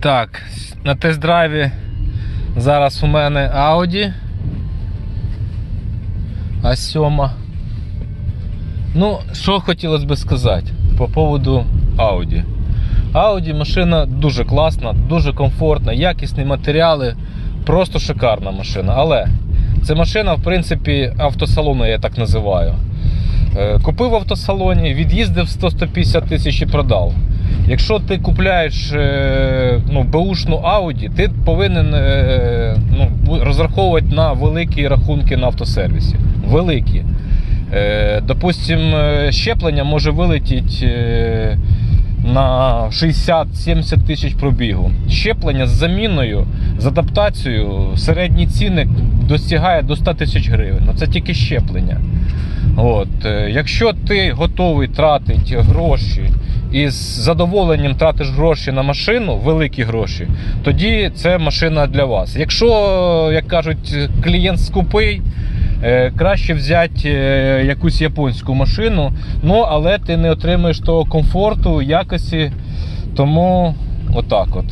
Так, на тест-драйві зараз у мене Audi А7. Ну, що хотілося би сказати по поводу Audi. Audi машина дуже класна, дуже комфортна, якісні матеріали, просто шикарна машина. Але це машина, в принципі, автосалону, я так називаю. Е, Купив в автосалоні, від'їздив 100-150 тисяч і продав. Якщо ти купляєш е, ну, беушну Audi, ти повинен е, ну, розраховувати на великі рахунки на автосервісі. Великі. Е, Допустим, щеплення може вилетіти на 60-70 тисяч пробігу. Щеплення з заміною, з адаптацією, середній цінник достигає до 100 тисяч гривень. Ну, Це тільки щеплення. От. Якщо ти готовий тратити гроші і з задоволенням тратиш гроші на машину, великі гроші, тоді це машина для вас. Якщо, як кажуть, клієнт скупий, е, краще взяти е, якусь японську машину, ну але ти не отримаєш того комфорту, якості. Тому отак от.